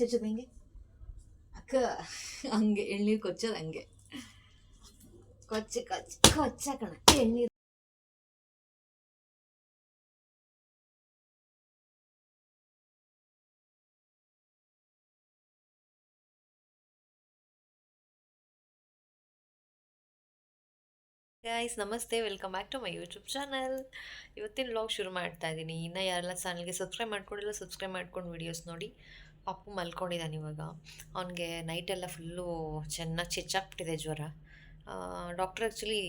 ಚಚ್ಚೋದು ಹೆಂಗೆ ಅಕ್ಕ ಹಂಗೆ ಎಳ್ನೀರು ಕೊಚ್ಚೋದು ಹಂಗೆ. ಕೊಚ್ಚ ಕೊಚ್ಚ ಕೊಚ್ಚ ಕಣ. ಎಳ್ನೀರು. ಗಾಯ್ಸ್ ನಮಸ್ತೆ. Welcome back to my YouTube channel ಇವತ್ತಿನ ವ್ಲಾಗ್ ಶುರು ಮಾಡ್ತಾ ಇದ್ದೀನಿ ಇನ್ನು ಯಾರೆಲ್ಲ ಚಾನಲ್ಗೆ ಸಬ್ಸ್ಕ್ರೈಬ್ ಮಾಡ್ಕೊಂಡಿಲ್ಲ ಸಬ್ಸ್ಕ್ರೈಬ್ ಮಾಡ್ಕೊಂಡು ವೀಡಿಯೋಸ್ ನೋಡಿ. ಪಪ್ಪು ಮಲ್ಕೊಂಡಿದ್ದಾನೆ ಇವಾಗ. ಅವನಿಗೆ ನೈಟೆಲ್ಲ ಫುಲ್ಲು ಚೆನ್ನಾಗಿ ಚಿಚ್ಚಾಕ್ಬಿಟ್ಟಿದೆ ಜ್ವರ. ಡಾಕ್ಟ್ರ್ ಆ್ಯಕ್ಚುಲಿ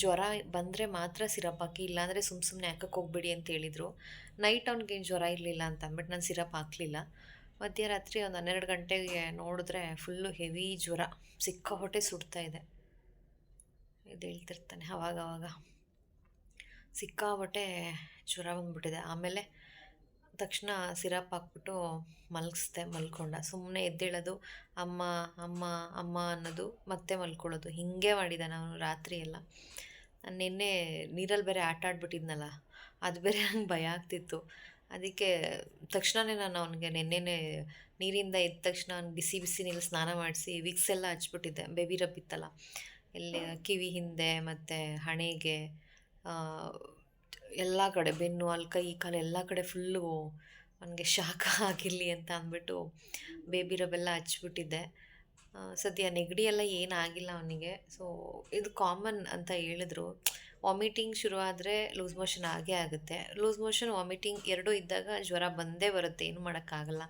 ಜ್ವರ ಬಂದರೆ ಮಾತ್ರ ಸಿರಪ್ ಹಾಕಿ, ಇಲ್ಲಾಂದರೆ ಸುಮ್ಮ ಸುಮ್ಮನೆ ಹಾಕಕ್ಕೆ ಹೋಗ್ಬೇಡಿ ಅಂತ ಹೇಳಿದರು. ನೈಟ್ ಅವ್ನಿಗೇನು ಜ್ವರ ಇರಲಿಲ್ಲ ಅಂತ ಅಂದ್ಬಿಟ್ಟು ನಾನು ಸಿರಪ್ ಹಾಕಲಿಲ್ಲ. ಮಧ್ಯರಾತ್ರಿ ಒಂದು ಹನ್ನೆರಡು ಗಂಟೆಗೆ ನೋಡಿದ್ರೆ ಫುಲ್ಲು ಹೆವಿ ಜ್ವರ ಸಿಕ್ಕಾಪಟ್ಟೆ ಸುಡ್ತಾ ಇದೆ. ಇದು ಹೇಳ್ತಿರ್ತಾನೆ ಅವಾಗ ಅವಾಗ ಸಿಕ್ಕಾಬಟ್ಟೆ ಜ್ವರ ಬಂದ್ಬಿಟ್ಟಿದೆ. ಆಮೇಲೆ ತಕ್ಷಣ ಸಿರಪ್ ಹಾಕ್ಬಿಟ್ಟು ಮಲಗಿಸ್ದೆ, ಮಲ್ಕೊಂಡ. ಸುಮ್ಮನೆ ಎದ್ದೇಳೋದು, ಅಮ್ಮ ಅಮ್ಮ ಅಮ್ಮ ಅನ್ನೋದು ಮತ್ತೆ ಮಲ್ಕೊಳ್ಳೋದು. ಹೀಗೆ ಮಾಡಿದ ನಾನು ರಾತ್ರಿ ಎಲ್ಲ. ನಾನು ನಿನ್ನೆ ನೀರಲ್ಲಿ ಬೇರೆ ಆಟ ಆಡ್ಬಿಟ್ಟಿದ್ನಲ್ಲ, ಅದು ಬೇರೆ ನಂಗೆ ಭಯ ಆಗ್ತಿತ್ತು. ಅದಕ್ಕೆ ತಕ್ಷಣವೇ ನಾನು ಅವನಿಗೆ ನೆನ್ನೆನೇ ನೀರಿಂದ ಎದ್ದ ತಕ್ಷಣ ಅವ್ನಿಗೆ ಬಿಸಿ ಬಿಸಿ ನೀರು ಸ್ನಾನ ಮಾಡಿಸಿ ವಿಕ್ಸ್ ಎಲ್ಲ ಹಚ್ಬಿಟ್ಟಿದ್ದೆ. ಬೇಬಿ ರಬ್ ಇತ್ತಲ್ಲ, ಎಲ್ಲಿ ಕಿವಿ ಹಿಂದೆ ಮತ್ತು ಹಣೆಗೆ ಎಲ್ಲ ಕಡೆ ಬೆನ್ನು ಅಲ್ಲಿ ಕೈ ಕಾಲು ಎಲ್ಲ ಕಡೆ ಫುಲ್ಲು ನನಗೆ ಶಾಖ ಆಗಿರಲಿ ಅಂತ ಅಂದ್ಬಿಟ್ಟು ಬೇಬಿ ರಬೆಲ್ಲ ಹಚ್ಬಿಟ್ಟಿದ್ದೆ. ಸದ್ಯ ನೆಗಡಿ ಎಲ್ಲ ಏನಾಗಿಲ್ಲ ಅವನಿಗೆ. ಸೊ ಇದು ಕಾಮನ್ ಅಂತ ಹೇಳಿದ್ರು. ವಾಮಿಟಿಂಗ್ ಶುರು ಆದರೆ ಲೂಸ್ ಮೋಷನ್ ಆಗೇ ಆಗುತ್ತೆ. ಲೂಸ್ ಮೋಷನ್ ವಾಮಿಟಿಂಗ್ ಎರಡೂ ಇದ್ದಾಗ ಜ್ವರ ಬಂದೇ ಬರುತ್ತೆ. ಏನು ಮಾಡೋಕ್ಕಾಗಲ್ಲ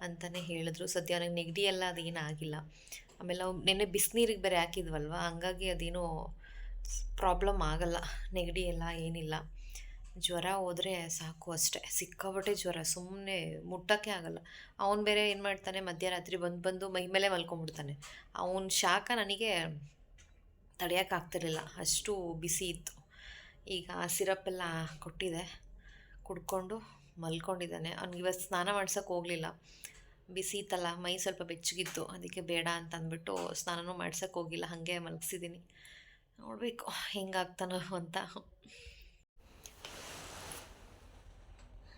ಅಂತಲೇ ಹೇಳಿದ್ರು. ಸದ್ಯ ನನಗೆ ನೆಗಡಿ ಎಲ್ಲ ಅದೇನು ಆಗಿಲ್ಲ. ಆಮೇಲೆ ನಾವು ನೆನ್ನೆ ಬಿಸಿನೀರಿಗೆ ಬೇರೆ ಹಾಕಿದ್ವಲ್ವ? ಹಂಗಾಗಿ ಅದೇನೋ ಪ್ರಾಬ್ಲಮ್ ಆಗಲ್ಲ. ನೆಗಡಿ ಎಲ್ಲ ಏನಿಲ್ಲ. ಜ್ವರ ಹೋದರೆ ಸಾಕು ಅಷ್ಟೇ. ಸಿಕ್ಕಾಪಟ್ಟೆ ಜ್ವರ ಸುಮ್ಮನೆ ಮುಟ್ಟೋಕ್ಕೆ ಆಗಲ್ಲ. ಅವನು ಬೇರೆ ಏನು ಮಾಡ್ತಾನೆ, ಮಧ್ಯರಾತ್ರಿ ಬಂದು ಬಂದು ಮೈ ಮೇಲೆ ಮಲ್ಕೊಂಡ್ಬಿಡ್ತಾನೆ. ಅವನ ಶಾಖ ನನಗೆ ತಡೆಯೋಕ್ಕಾಗ್ತಿರಲಿಲ್ಲ ಅಷ್ಟು ಬಿಸಿ ಇತ್ತು. ಈಗ ಸಿರಪ್ ಎಲ್ಲ ಕೊಟ್ಟಿದೆ. ಕುಡ್ಕೊಂಡು ಮಲ್ಕೊಂಡಿದ್ದಾನೆ. ಅವ್ನಿಗೆ ಇವತ್ತು ಸ್ನಾನ ಮಾಡ್ಸೋಕ್ಕೆ ಹೋಗಲಿಲ್ಲ. ಬಿಸಿ ಇತ್ತಲ್ಲ, ಮೈ ಸ್ವಲ್ಪ ಬೆಚ್ಚಗಿತ್ತು. ಅದಕ್ಕೆ ಬೇಡ ಅಂತ ಅಂದ್ಬಿಟ್ಟು ಸ್ನಾನನೂ ಮಾಡ್ಸೋಕ್ಕೆ ಹೋಗಿಲ್ಲ. ಹಾಗೆ ಮಲಗಿಸಿದ್ದೀನಿ ನೋಡಬೇಕು ಹೆಂಗಾಗ್ತಾನೋ ಅಂತ.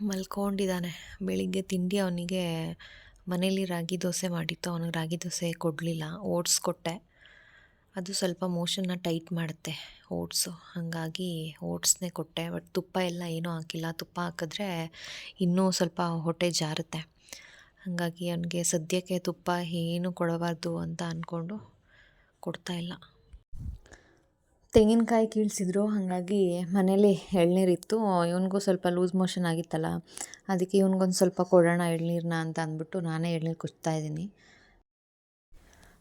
ಮಲ್ಕೊಂಡಿದ್ದಾನೆ. ಬೆಳಿಗ್ಗೆ ತಿಂಡಿ ಅವನಿಗೆ ಮನೇಲಿ ರಾಗಿ ದೋಸೆ ಮಾಡಿತ್ತು. ಅವನಿಗೆ ರಾಗಿ ದೋಸೆ ಕೊಡಲಿಲ್ಲ. ಓಟ್ಸ್ ಕೊಟ್ಟೆ. ಅದು ಸ್ವಲ್ಪ ಮೋಷನ್ನ ಟೈಟ್ ಮಾಡುತ್ತೆ, ಓಟ್ಸು. ಹಾಗಾಗಿ ಓಟ್ಸ್ನೇ ಕೊಟ್ಟೆ. ಬಟ್ ತುಪ್ಪ ಎಲ್ಲ ಏನೂ ಹಾಕಿಲ್ಲ. ತುಪ್ಪ ಹಾಕಿದ್ರೆ ಇನ್ನೂ ಸ್ವಲ್ಪ ಹೊಟ್ಟೆ ಜಾರುತ್ತೆ. ಹಾಗಾಗಿ ಅವನಿಗೆ ಸದ್ಯಕ್ಕೆ ತುಪ್ಪ ಏನು ಕೊಡಬಾರ್ದು ಅಂತ ಅಂದ್ಕೊಂಡು ಕೊಡ್ತಾಯಿಲ್ಲ ತೆಂಗಿನಕಾಯಿ ಕೀಳಿಸಿದ್ರು, ಹಾಗಾಗಿ ಮನೇಲಿ ಎಳ್ನೀರಿತ್ತು ಇವನಿಗೂ ಸ್ವಲ್ಪ ಲೂಸ್ ಮೋಷನ್ ಆಗಿತ್ತಲ್ಲ, ಅದಕ್ಕೆ ಇವನಿಗೊಂದು ಸ್ವಲ್ಪ ಕೊಡೋಣ ಎಳ್ನೀರನ್ನ ಅಂತ ಅಂದ್ಬಿಟ್ಟು ನಾನೇ ಎಳ್ನೀರು ಕುಚ್ತಾ ಇದ್ದೀನಿ.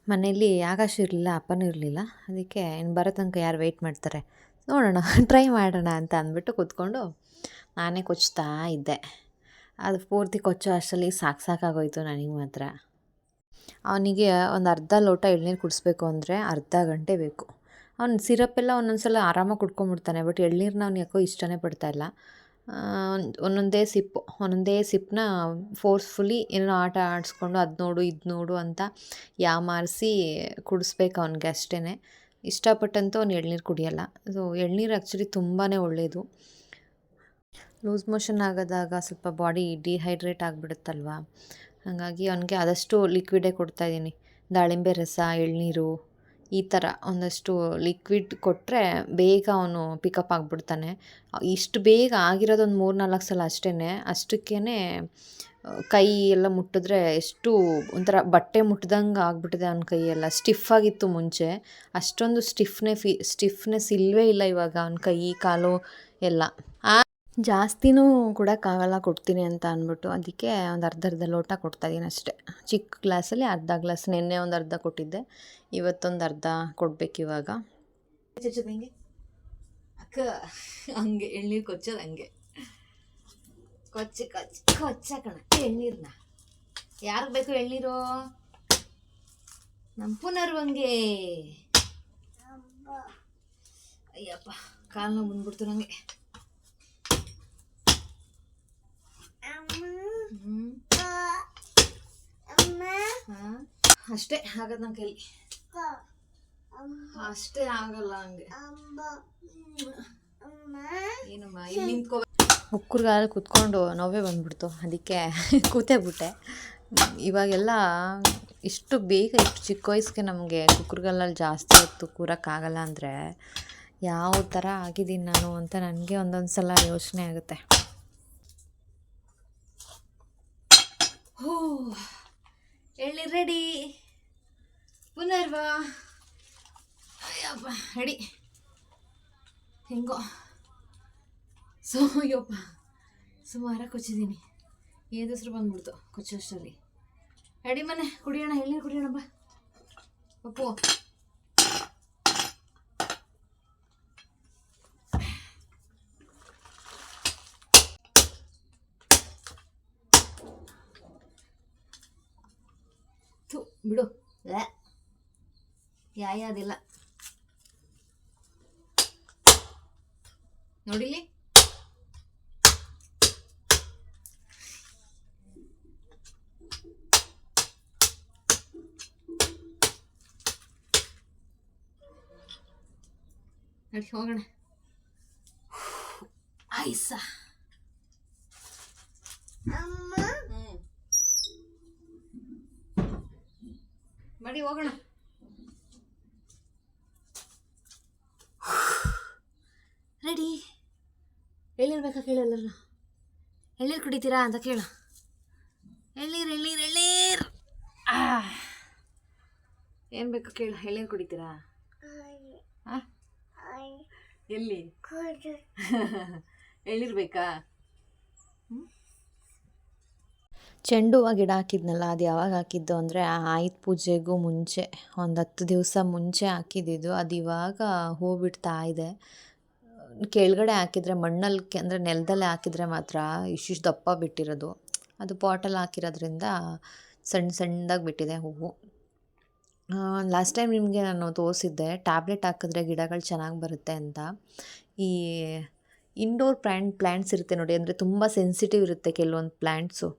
ಮನೇಲಿ ಆಕಾಶ ಇರಲಿಲ್ಲ, ಅಪ್ಪನೂ ಇರಲಿಲ್ಲ, ಅದಕ್ಕೆ ಇನ್ನು ಬರೋ ತನಕ ಯಾರು ವೆಯ್ಟ್ ಮಾಡ್ತಾರೆ? ನೋಡೋಣ ಟ್ರೈ ಮಾಡೋಣ ಅಂತ ಅಂದ್ಬಿಟ್ಟು ಕೂತ್ಕೊಂಡು ನಾನೇ ಕೊಚ್ತಾ ಇದ್ದೆ. ಅದು ಪೂರ್ತಿ ಕೊಚ್ಚೋ ಅಷ್ಟರಲ್ಲಿ ಸಾಕು ಸಾಕಾಗೋಯ್ತು ನನಗೆ ಮಾತ್ರ. ಅವನಿಗೆ ಒಂದು ಅರ್ಧ ಲೋಟ ಎಳ್ನೀರು ಕುಡಿಸ್ಬೇಕು ಅಂದರೆ ಅರ್ಧ ಗಂಟೆ ಬೇಕು. ಅವ್ನು ಸಿರಪ್ಪೆಲ್ಲ ಒಂದೊಂದು ಸಲ ಆರಾಮಾಗಿ ಕುಡ್ಕೊಂಬಿಡ್ತಾನೆ ಬಟ್ ಎಳ್ನೀರನ್ನ ಅವ್ನು ಯಾಕೋ ಇಷ್ಟನೇ ಪಡ್ತಾಯಿಲ್ಲ ಒಂದೊಂದೇ ಸಿಪ್ ಒಂದೊಂದೇ ಸಿಪ್ಪನ್ನ ಫೋರ್ಸ್ಫುಲಿ ಏನೋ ಆಟ ಆಡಿಸ್ಕೊಂಡು ಅದು ನೋಡು, ಇದು ನೋಡು ಅಂತ ಯಾಮಾರಿಸಿ ಕುಡಿಸ್ಬೇಕು ಅವ್ನಿಗೆ ಅಷ್ಟೇ ಇಷ್ಟಪಟ್ಟಂತೂ ಅವ್ನು ಎಳ್ನೀರು ಕುಡಿಯಲ್ಲ. ಸೊ ಎಳ್ನೀರು ಆ್ಯಕ್ಚುಲಿ ತುಂಬಾ ಒಳ್ಳೆಯದು ಲೂಸ್ ಮೋಷನ್ ಆಗೋದಾಗ ಸ್ವಲ್ಪ ಬಾಡಿ ಡಿಹೈಡ್ರೇಟ್ ಆಗಿಬಿಡುತ್ತಲ್ವ? ಹಾಗಾಗಿ ಅವನಿಗೆ ಆದಷ್ಟು ಲಿಕ್ವಿಡೇ ಕೊಡ್ತಾಯಿದ್ದೀನಿ ದಾಳಿಂಬೆ ರಸ, ಎಳ್ನೀರು. ಈ ಥರ ಒಂದಷ್ಟು ಲಿಕ್ವಿಡ್ ಕೊಟ್ಟರೆ ಬೇಗ ಅವನು ಪಿಕಪ್ ಆಗಿಬಿಡ್ತಾನೆ. ಇಷ್ಟು ಬೇಗ ಆಗಿರೋದೊಂದು ಮೂರು ನಾಲ್ಕು ಸಲ ಅಷ್ಟೇ ಅಷ್ಟಕ್ಕೇ ಕೈ ಎಲ್ಲ ಮುಟ್ಟಿದ್ರೆ ಎಷ್ಟು ಒಂಥರ ಬಟ್ಟೆ ಮುಟ್ಟಿದಂಗೆ ಆಗ್ಬಿಟ್ಟಿದೆ ಅವ್ನ ಕೈಯೆಲ್ಲ. ಸ್ಟಿಫ್ ಆಗಿತ್ತು ಮುಂಚೆ. ಅಷ್ಟೊಂದು ಸ್ಟಿಫ್ನೆ ಫಿ ಸ್ಟಿಫ್ನೆಸ್ ಇಲ್ಲವೇ ಇಲ್ಲ ಇವಾಗ ಅವನ ಕೈ, ಕಾಲು ಎಲ್ಲ. ಜಾಸ್ತಿನೂ ಕೊಡೋಕ್ಕಾಗಲ್ಲ ಕೊಡ್ತೀನಿ ಅಂತ ಅಂದ್ಬಿಟ್ಟು ಅದಕ್ಕೆ ಒಂದು ಅರ್ಧ ಅರ್ಧ ಲೋಟ ಕೊಡ್ತಾಯಿದ್ದೀನಿ ಅಷ್ಟೇ. ಚಿಕ್ಕ ಗ್ಲಾಸಲ್ಲಿ ಅರ್ಧ ಗ್ಲಾಸ್, ನಿನ್ನೆ ಒಂದು ಅರ್ಧ ಕೊಟ್ಟಿದ್ದೆ. ಇವತ್ತೊಂದು ಅರ್ಧ ಕೊಡ್ಬೇಕು ಇವಾಗ. ಹೆಂಗೆ ಅಕ್ಕ, ಹಂಗೆ, ಎಳ್ನೀರು ಕೊಚ್ಚೋದು ಹಂಗೆ. ಕೊಚ್ಚ ಕೊಚ್ಚ ಕೊಚ್ಚ ಕಣ. ಎಳ್ನೀರನ್ನ ಯಾರಿಗೆ ಬೇಕು ಎಳ್ನೀರು? ನಮ್ಮ ಪುನರ್ವಂಗೆ. ಅಯ್ಯಪ್ಪ, ಕಾಲು ನೋವು ಬಂದ್ಬಿಡ್ತು ನನಗೆ ಹ್ಮ್. ಹಾ? ಅಷ್ಟೇ ಆಗದ ನನ್ನ ಕೈಲಿ ಅಷ್ಟೇ ಆಗಲ್ಲ ಹಂಗೆ. ಏನಮ್ಮ ಇಲ್ಲಿ ನಿಂತ್ಕೋ ಕುತ್ಕೊಂಡು ನೋವೇ ಬಂದ್ಬಿಡ್ತು. ಅದಕ್ಕೆ ಕೂತೇ ಬಿಟ್ಟೆ. ಇವಾಗೆಲ್ಲ ಇಷ್ಟು ಬೇಗ, ಇಷ್ಟು ಚಿಕ್ಕ ವಯಸ್ಸಿಗೆ ನಮಗೆ ಕುಕ್ಕುರ್ಗಲ್ಲಲ್ಲಿ ಜಾಸ್ತಿ ಹೊತ್ತು ಕೂರೋಕ್ಕಾಗಲ್ಲ ಅಂದರೆ ಯಾವ ಥರ ಆಗಿದ್ದೀನಿ ನಾನು ಅಂತ ನನಗೆ ಒಂದೊಂದು ಸಲ ಯೋಚನೆ ಆಗುತ್ತೆ. ಹೋ, ಎಳ್ಳಿ ರೆಡಿ ಪುನರ್ವಾ. ಅಯ್ಯಪ್ಪ ರೆಡಿ ಹೆಂಗೋ. ಸೊ, ಅಯ್ಯಪ್ಪ ಸುಮಾರ ಕೊಚ್ಚಿದ್ದೀನಿ. ಏದಸ್ರು ಬಂದ್ಬಿಡ್ತು ಕೊಚ್ಚೋಷ್ಟರಲ್ಲಿ ರೆಡಿ ಮನೆ, ಕುಡಿಯೋಣ, ಎಳ್ನೀರು ಕುಡಿಯೋಣ ಬಾ. ಪಪ್ಪು ಬಿಡು. ಯಾಯ ನೋಡಿಲಿ ನಡ್ಕೊ ಹೋಗೋಣ. ಆಯ್ಸ ಬಡಿ ಹೋಗೋಣ. ರೆಡಿ. ಎಳ್ನೀರ್ಬೇಕಾ ಕೇಳು ಎಲ್ಲರೂ ಎಳ್ನೀರು ಕುಡಿತೀರಾ ಅಂತ ಕೇಳು. ಎಳ್ನೀರು ಎಳ್ನೀರು ಎಳ್ನೀರು. ಏನು ಬೇಕು ಕೇಳು ಎಳ್ನೀರು ಕುಡಿತೀರಾ? ಎಲ್ಲಿ? ಎಳ್ನೀರು ಬೇಕಾ? ಚೆಂಡು ಹೂವು ಗಿಡ ಹಾಕಿದ್ನಲ್ಲ, ಅದು ಯಾವಾಗ ಹಾಕಿದ್ದು ಅಂದರೆ ಆಯುಧ ಪೂಜೆಗೂ ಮುಂಚೆ, ಒಂದು ಹತ್ತು ದಿವಸ ಮುಂಚೆ ಹಾಕಿದ್ದಿದ್ದು. ಅದು ಇವಾಗ ಹೂ ಬಿಡ್ತಾ ಇದೆ. ಕೆಳಗಡೆ ಹಾಕಿದರೆ, ಮಣ್ಣಲ್ಲಿ ಅಂದರೆ ನೆಲದಲ್ಲೇ ಹಾಕಿದರೆ ಮಾತ್ರ ಇಷ್ಟಿಷ್ಟು ದಪ್ಪ ಬಿಟ್ಟಿರೋದು. ಅದು ಪಾಟಲ್ಲಿ ಹಾಕಿರೋದ್ರಿಂದ ಸಣ್ಣ ಸಣ್ಣದಾಗಿ ಬಿಟ್ಟಿದೆ ಹೂವು. ಲಾಸ್ಟ್ ಟೈಮ್ ನಿಮಗೆ ನಾನು ತೋರಿಸಿದ್ದೆ ಟ್ಯಾಬ್ಲೆಟ್ ಹಾಕಿದ್ರೆ ಗಿಡಗಳು ಚೆನ್ನಾಗಿ ಬರುತ್ತೆ ಅಂತ. ಈ ಇಂಡೋರ್ ಪ್ಲ್ಯಾಂಟ್ ಪ್ಲ್ಯಾಂಟ್ಸ್ ಇರುತ್ತೆ ನೋಡಿ, ಅಂದರೆ ತುಂಬ ಸೆನ್ಸಿಟಿವ್ ಇರುತ್ತೆ ಕೆಲವೊಂದು ಪ್ಲ್ಯಾಂಟ್ಸು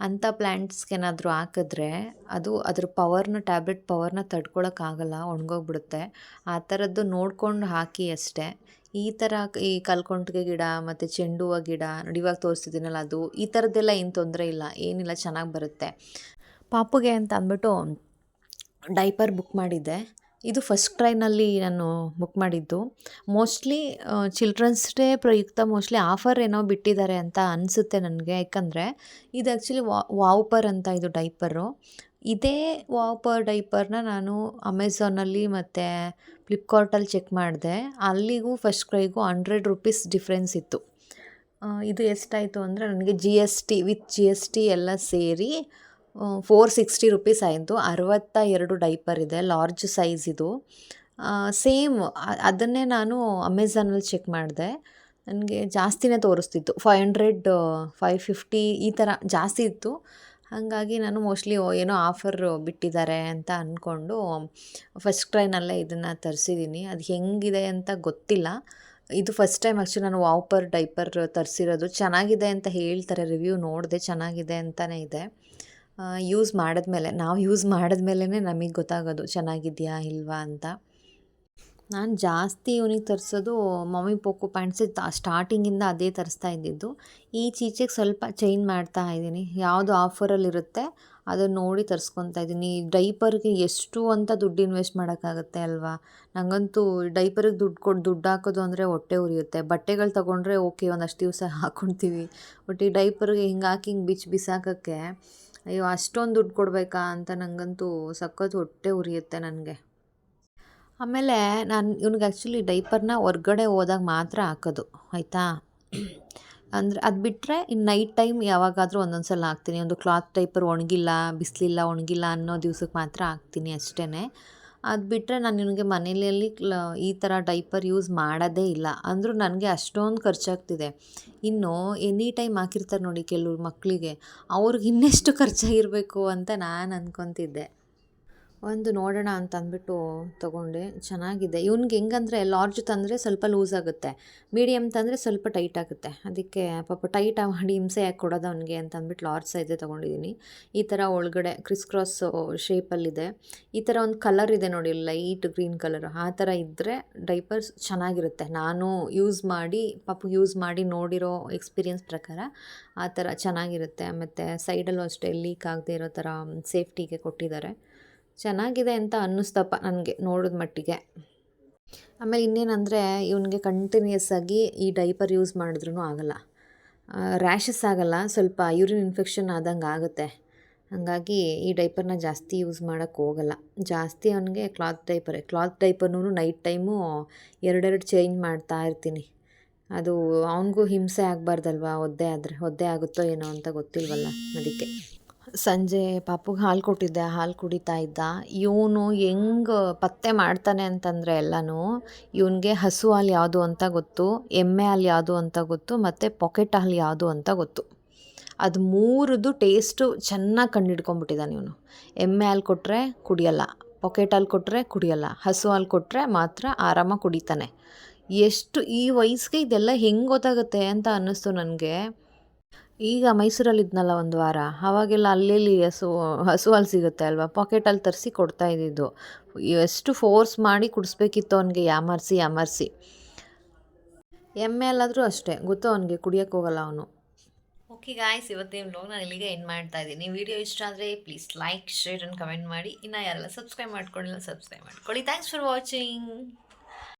ಅಂಥ ಪ್ಲ್ಯಾಂಟ್ಸ್ಗೇನಾದರೂ ಹಾಕಿದ್ರೆ ಅದು ಅದ್ರ ಪವರ್ನ, ಟ್ಯಾಬ್ಲೆಟ್ ಪವರ್ನ ತಡ್ಕೊಳಕ್ಕಾಗಲ್ಲ ಒಣಗೋಗ್ಬಿಡುತ್ತೆ. ಆ ಥರದ್ದು ನೋಡ್ಕೊಂಡು ಹಾಕಿ ಅಷ್ಟೇ. ಈ ಥರ ಈ ಕಲ್ಕೊಂಟಿಗೆ ಗಿಡ, ಮತ್ತು ಚೆಂಡು ಹೂವು ಗಿಡ ನೋಡಿ ಇವಾಗ ತೋರಿಸ್ತಿದ್ದೀನಲ್ಲ ಅದು, ಈ ಥರದ್ದೆಲ್ಲ ಏನು ತೊಂದರೆ ಇಲ್ಲ, ಏನಿಲ್ಲ, ಚೆನ್ನಾಗಿ ಬರುತ್ತೆ. ಪಾಪುಗೆ ಅಂತ ಅಂದ್ಬಿಟ್ಟು ಡೈಪರ್ ಬುಕ್ ಮಾಡಿದ್ದೆ. ಇದು ಫಸ್ಟ್ ಟ್ರೈನಲ್ಲಿ ನಾನು ಬುಕ್ ಮಾಡಿದ್ದು. ಮೋಸ್ಟ್ಲಿ ಚಿಲ್ಡ್ರನ್ಸ್ ಡೇ ಪ್ರಯುಕ್ತ ಮೋಸ್ಟ್ಲಿ ಆಫರ್ ಏನೋ ಬಿಟ್ಟಿದ್ದಾರೆ ಅಂತ ಅನಿಸುತ್ತೆ ನನಗೆ. ಯಾಕಂದರೆ ಇದು ಆ್ಯಕ್ಚುಲಿ ವಾವ್ಪರ್ ಅಂತ ಇದು ಡೈಪರು ಇದೇ ವಾವ್ಪರ್ ಡೈಪರ್ನ ನಾನು ಅಮೆಝಾನಲ್ಲಿ ಮತ್ತು ಫ್ಲಿಪ್ಕಾರ್ಟಲ್ಲಿ ಚೆಕ್ ಮಾಡಿದೆ. ಅಲ್ಲಿಗೂ ಫಸ್ಟ್ ಕ್ರೈಗೂ ಹಂಡ್ರೆಡ್ ರುಪೀಸ್ ಡಿಫ್ರೆನ್ಸ್ ಇತ್ತು. ಇದು ಎಷ್ಟಾಯಿತು ಅಂದರೆ ನನಗೆ G S T with G S T ಎಲ್ಲ ಸೇರಿ ಫೋರ್ ಸಿಕ್ಸ್ಟಿ ರುಪೀಸ್ ಆಯಿತು. ಅರವತ್ತ ಎರಡು ಡೈಪರ್ ಇದೆ, ಲಾರ್ಜ್ ಸೈಜ್ ಇದು. ಸೇಮ್ ಅದನ್ನೇ ನಾನು ಅಮೆಝಾನಲ್ಲಿ ಚೆಕ್ ಮಾಡಿದೆ. ನನಗೆ ಜಾಸ್ತಿನೇ ತೋರಿಸ್ತಿತ್ತು. ಫೈವ್ ಹಂಡ್ರೆಡ್, ಫೈವ್ ಫಿಫ್ಟಿ ಈ ಥರ ಜಾಸ್ತಿ ಇತ್ತು. ಹಾಗಾಗಿ ನಾನು ಮೋಸ್ಟ್ಲಿ ಏನೋ ಆಫರ್ ಬಿಟ್ಟಿದ್ದಾರೆ ಅಂತ ಅಂದ್ಕೊಂಡು ಫಸ್ಟ್ ಕ್ರೈನಲ್ಲೇ ಇದನ್ನು ತರಿಸಿದ್ದೀನಿ. ಅದು ಹೆಂಗಿದೆ ಅಂತ ಗೊತ್ತಿಲ್ಲ. ಇದು ಫಸ್ಟ್ ಟೈಮ್ ಆ್ಯಕ್ಚುಲಿ ನಾನು ವಾಪರ್ ಡೈಪರ್ ತರಿಸಿರೋದು. ಚೆನ್ನಾಗಿದೆ ಅಂತ ಹೇಳ್ತಾರೆ, ರಿವ್ಯೂ ನೋಡಿದೆ, ಚೆನ್ನಾಗಿದೆ ಅಂತಲೇ ಇದೆ. ಯೂಸ್ ಮಾಡಿದ್ಮೇಲೆ, ನಾವು ಯೂಸ್ ಮಾಡಿದ್ಮೇಲೆ ನಮಗೆ ಗೊತ್ತಾಗೋದು, ಚೆನ್ನಾಗಿದೆಯಾ ಇಲ್ವಾ ಅಂತ. ನಾನು ಜಾಸ್ತಿ ಇವನಿಗೆ ತರಿಸೋದು ಮಮ್ಮಿ ಪೋಕೋ ಪ್ಯಾಂಟ್ಸ್ ಸ್ಟಾರ್ಟಿಂಗಿಂದ ಅದೇ ತರಿಸ್ತಾ ಇದ್ದಿದ್ದು. ಈಚೀಚೆಗೆ ಸ್ವಲ್ಪ ಚೇಂಜ್ ಮಾಡ್ತಾ ಇದ್ದೀನಿ. ಯಾವುದು ಆಫರಲ್ಲಿರುತ್ತೆ ಅದನ್ನು ನೋಡಿ ತರಿಸ್ಕೊತಾ ಇದ್ದೀನಿ. ಡೈಪರ್ಗೆ ಎಷ್ಟು ಅಂತ ದುಡ್ಡು ಇನ್ವೆಸ್ಟ್ ಮಾಡೋಕ್ಕಾಗುತ್ತೆ ಅಲ್ವಾ? ನನಗಂತೂ ಡೈಪರಿಗೆ ದುಡ್ಡು ಕೊಟ್ಟು ದುಡ್ಡು ಹಾಕೋದು ಅಂದರೆ ಹೊಟ್ಟೆ ಉರಿಯುತ್ತೆ. ಬಟ್ಟೆಗಳು ತೊಗೊಂಡ್ರೆ ಓಕೆ ಒಂದಷ್ಟು ದಿವಸ ಹಾಕ್ಕೊಳ್ತೀವಿ ಬಟ್ ಈ ಡೈಪರ್ಗೆ ಹಿಂಗೆ ಹಾಕಿ ಹಿಂಗೆ ಬಿಚ್ಚಿ ಬಿಸಾಕೋಕ್ಕೆ ಅಯ್ಯೋ, ಅಷ್ಟೊಂದು ದುಡ್ಡು ಕೊಡಬೇಕಾ ಅಂತ ನನಗಂತೂ ಸಖತ್ ಹೊಟ್ಟೆ ಉರಿಯುತ್ತೆ ನನಗೆ. ಆಮೇಲೆ ನಾನು ಇವ್ನಿಗೆ ಆ್ಯಕ್ಚುಲಿ ಡೈಪರ್ನ ಹೊರ್ಗಡೆ ಹೋದಾಗ ಮಾತ್ರ ಹಾಕೋದು, ಆಯಿತಾ? ಅಂದರೆ ಅದು ಬಿಟ್ಟರೆ ಇನ್ನು ನೈಟ್ ಟೈಮ್ ಯಾವಾಗಾದರೂ ಒಂದೊಂದು ಸಲ ಹಾಕ್ತೀನಿ. ಒಂದು ಕ್ಲಾತ್ ಟೈಪರ್ ಒಣಗಿಲ್ಲ, ಬಿಸಿಲಿಲ್ಲ, ಒಣಗಿಲ್ಲ ಅನ್ನೋ ದಿವ್ಸಕ್ಕೆ ಮಾತ್ರ ಹಾಕ್ತೀನಿ ಅಷ್ಟೇ ಅದು ಬಿಟ್ಟರೆ ನಾನು ನಿನಗೆ ಮನೆಯಲ್ಲಿ ಈ ಥರ ಡೈಪರ್ ಯೂಸ್ ಮಾಡೋದೇ ಇಲ್ಲ. ಅಂದರೂ ನನಗೆ ಅಷ್ಟೊಂದು ಖರ್ಚಾಗ್ತಿದೆ. ಇನ್ನು ಎನಿ ಟೈಮ್ ಹಾಕಿರ್ತಾರೆ ನೋಡಿ ಕೆಲವ್ರು ಮಕ್ಕಳಿಗೆ ಅವ್ರಿಗೆ ಇನ್ನೆಷ್ಟು ಖರ್ಚಾಗಿರಬೇಕು ಅಂತ ನಾನು ಅಂದ್ಕೊತಿದ್ದೆ ಒಂದು ನೋಡೋಣ ಅಂತ ಅಂದ್ಬಿಟ್ಟು ತೊಗೊಂಡೆ. ಚೆನ್ನಾಗಿದೆ. ಇವ್ನಿಗೆ ಹೆಂಗಂದರೆ ಲಾರ್ಜ್ ತಂದರೆ ಸ್ವಲ್ಪ ಲೂಸ್ ಆಗುತ್ತೆ. ಮೀಡಿಯಮ್ ತಂದರೆ ಸ್ವಲ್ಪ ಟೈಟ್ ಆಗುತ್ತೆ. ಅದಕ್ಕೆ ಪಾಪ ಟೈಟ್ ಮಾಡಿ ಹಿಂಸೆ ಯಾಕೆ ಕೊಡೋದು ಅವನಿಗೆ ಅಂತ ಅಂದ್ಬಿಟ್ಟು ಲಾರ್ಜ್ ಸೈಜೇ ತೊಗೊಂಡಿದ್ದೀನಿ. ಈ ಥರ ಒಳಗಡೆ ಕ್ರಿಸ್ ಕ್ರಾಸ್ ಶೇಪಲ್ಲಿದೆ. ಈ ಥರ ಒಂದು ಕಲರ್ ಇದೆ ನೋಡಿ, ಲೈಟ್ ಗ್ರೀನ್ ಕಲರ್. ಆ ಥರ ಇದ್ದರೆ ಡೈಪರ್ಸ್ ಚೆನ್ನಾಗಿರುತ್ತೆ. ನಾನು ಯೂಸ್ ಮಾಡಿ, ಪಾಪ ಯೂಸ್ ಮಾಡಿ ನೋಡಿರೋ ಎಕ್ಸ್ಪೀರಿಯನ್ಸ್ ಪ್ರಕಾರ ಆ ಥರ ಚೆನ್ನಾಗಿರುತ್ತೆ. ಮತ್ತು ಸೈಡಲ್ಲೂ ಅಷ್ಟೇ ಲೀಕ್ ಆಗದೆ ಇರೋ ಥರ ಸೇಫ್ಟಿಗೆ ಕೊಟ್ಟಿದ್ದಾರೆ. ಚೆನ್ನಾಗಿದೆ ಅಂತ ಅನ್ನಿಸ್ತಪ್ಪ ನನಗೆ ನೋಡಿದ ಮಟ್ಟಿಗೆ. ಆಮೇಲೆ ಇನ್ನೇನಂದರೆ ಇವನಿಗೆ ಕಂಟಿನ್ಯೂಸ್ ಆಗಿ ಈ ಡೈಪರ್ ಯೂಸ್ ಮಾಡಿದ್ರೂ ಆಗಲ್ಲ. ರ್ಯಾಷಸ್ ಆಗಲ್ಲ, ಸ್ವಲ್ಪ ಯೂರಿನ್ ಇನ್ಫೆಕ್ಷನ್ ಆದಂಗೆ ಆಗುತ್ತೆ. ಹಾಗಾಗಿ ಈ ಡೈಪರ್ನ ಜಾಸ್ತಿ ಯೂಸ್ ಮಾಡೋಕ್ಕೆ ಹೋಗಲ್ಲ. ಜಾಸ್ತಿ ಅವನಿಗೆ ಕ್ಲಾತ್ ಡೈಪರೇ ಕ್ಲಾತ್ ಡೈಪರ್ನೂ ನೈಟ್ ಟೈಮು ಎರಡೆರಡು ಚೇಂಜ್ ಮಾಡ್ತಾ ಇರ್ತೀನಿ. ಅದು ಅವನಿಗೂ ಹಿಂಸೆ ಆಗಬಾರ್ದಲ್ವ, ಒದ್ದೆ ಆದರೆ, ಒದ್ದೆ ಆಗುತ್ತೋ ಏನೋ ಅಂತ ಗೊತ್ತಿಲ್ವಲ್ಲ, ಅದಕ್ಕೆ. ಸಂಜೆ ಪಾಪುಗೆ ಹಾಲು ಕೊಟ್ಟಿದ್ದೆ, ಹಾಲು ಕುಡಿತಾ ಇದ್ದ. ಇವನು ಹೆಂಗೆ ಪತ್ತೆ ಮಾಡ್ತಾನೆ ಅಂತಂದರೆ ಎಲ್ಲನೂ ಇವನಿಗೆ ಹಸು ಹಾಲು ಯಾವುದು ಅಂತ ಗೊತ್ತು, ಎಮ್ಮೆ ಹಾಲು ಯಾವುದು ಅಂತ ಗೊತ್ತು, ಮತ್ತು ಪಾಕೆಟ್ ಹಾಲು ಯಾವುದು ಅಂತ ಗೊತ್ತು. ಅದು ಮೂರದ್ದು ಟೇಸ್ಟು ಚೆನ್ನಾಗಿ ಕಂಡುಹಿಡ್ಕೊಂಬಿಟ್ಟಿದ್ದಾನೆ ಇವನು. ಎಮ್ಮೆ ಹಾಲು ಕೊಟ್ಟರೆ ಕುಡಿಯಲ್ಲ, ಪಾಕೆಟ್ ಹಾಲು ಕೊಟ್ಟರೆ ಕುಡಿಯಲ್ಲ, ಹಸು ಹಾಲು ಕೊಟ್ಟರೆ ಮಾತ್ರ ಆರಾಮಾಗಿ ಕುಡಿತಾನೆ. ಎಷ್ಟು ಈ ವಯಸ್ಸಿಗೆ ಇದೆಲ್ಲ ಹೆಂಗೆ ಗೊತ್ತಾಗುತ್ತೆ ಅಂತ ಅನ್ನಿಸ್ತು ನನಗೆ. ಈಗ ಮೈಸೂರಲ್ಲಿ ಇದ್ನಲ್ಲ ಒಂದು ವಾರ ಆವಾಗೆಲ್ಲ ಅಲ್ಲೆಲ್ಲಿ ಹಸು ಹಸು ಸಿಗುತ್ತೆ ಅಲ್ವಾ? ಪಾಕೆಟಲ್ಲಿ ತರಿಸಿ ಕೊಡ್ತಾ ಇದ್ದಿದ್ದು. ಎಷ್ಟು ಫೋರ್ಸ್ ಮಾಡಿ ಕುಡಿಸ್ಬೇಕಿತ್ತು ಅವನಿಗೆ, ಯಾಮರ್ಸಿ ಯಾಮರ್ಸಿ. ಎಮ್ಮೆ ಅಲ್ಲಾದರೂ ಅಷ್ಟೇ, ಗೊತ್ತು ಅವನಿಗೆ ಕುಡಿಯೋಕ್ಕೆ ಹೋಗಲ್ಲ ಅವನು. ಓಕೆ ಗಾಯ್ಸ್ ಇವತ್ತೇನು ವ್ಲಾಗ್ ನಾನು ಇಲ್ಲಿಗೆ ಎಂಡ್ ಮಾಡ್ತಾ ಇದ್ದೀನಿ. ವಿಡಿಯೋ ಇಷ್ಟ ಆದರೆ please like share and comment ಮಾಡಿ. ಇನ್ನು ಯಾರೆಲ್ಲ ಸಬ್ಸ್ಕ್ರೈಬ್ ಮಾಡ್ಕೊಂಡಿಲ್ಲ ಸಬ್ಸ್ಕ್ರೈಬ್ ಮಾಡ್ಕೊಳ್ಳಿ. Thanks for watching